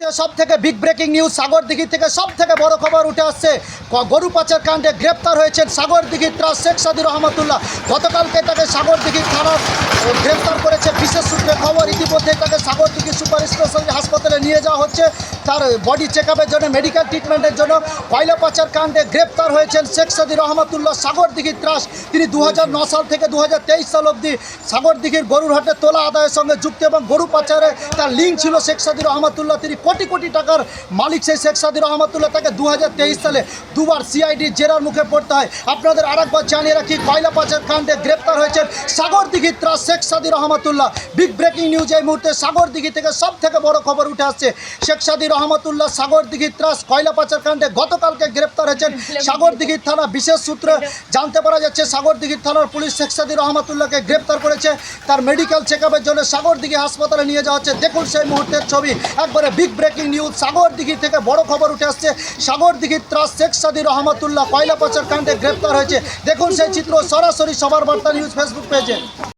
সব থেকে big breaking news Sagar Sagardighi থেকে সব থেকে বড় খবর উঠে আসছে। গরু পাচার কাণ্ডে গ্রেপ্তার হয়েছেন সাগর দিঘির ট্রাস্ট শেখ সাদি রহমতুল্লাহ। গতকালকে তাকে সাগরদিঘির থানা ও, গ্রেপ্তার করেছে। বিশেষ সূত্রে খবর ইতিমধ্যে তাকে সাগর সাগরদিঘি সুপার স্পেশালিটি হাসপাতালে নিয়ে যাওয়া হচ্ছে। তার বডি চেক আপের জন্য মেডিকেল ট্রিটমেন্টের জন্য। কয়লা পাচার কাণ্ডে গ্রেপ্তার হয়েছেন শেখ সাদি রহমতুল্লাহ সাগরদিঘির ত্রাস। তিনি দু সাল থেকে দু সাল অবধি সাগরদিঘির গরুর হাটে তোলা আদায়ের সঙ্গে যুক্ত এবং গরু পাচারে তার লিঙ্ক ছিল শেখ সাদি রহমতুল্লাহ। তিনি কোটি কোটি টাকার মালিক সেই শেখ সাদি রহমতুল্লাহ তাকে দু হাজার তেইশ সালে দুবার সিআইডি জেরার মুখে পড়তে হয়। আপনাদের আরেকবার জানিয়ে রাখি কয়লা পাচার কাণ্ডে গ্রেপ্তার হয়েছেন সাগরদিঘির ত্রাস Sheikh Sadi Rahmatullah. Big breaking news এই মুহূর্তে সাগরদিঘি থেকে সব থেকে বড় খবর উঠে আসছে। শেখ সাদি রহমতুল্লাহ সাগরদিঘির ত্রাস কয়লা পাচার কাণ্ডে গতকালকে গ্রেপ্তার হয়েছেন সাগরদিঘির থানা। বিশেষ সূত্রে জানতে পারা যাচ্ছে সাগরদিঘির থানার পুলিশ শেখ সাদি রহমতুল্লাহকে গ্রেপ্তার করেছে। তার মেডিকেল চেক আপের জন্য সাগরদিঘি হাসপাতালে নিয়ে যাওয়া হচ্ছে। দেখুন সেই মুহূর্তের ছবি। একবারে বিগ ব্রেকিং নিউজ সাগরদিঘি থেকে বড় খবর উঠে আসছে। সাগরদিঘির ত্রাস শেখ সাদি রহমতুল্লাহ কয়লা পাচার কাণ্ডে গ্রেপ্তার হয়েছে। দেখুন সেই চিত্র সরাসরি সবার বার্তা নিউজ ফেসবুক পেজে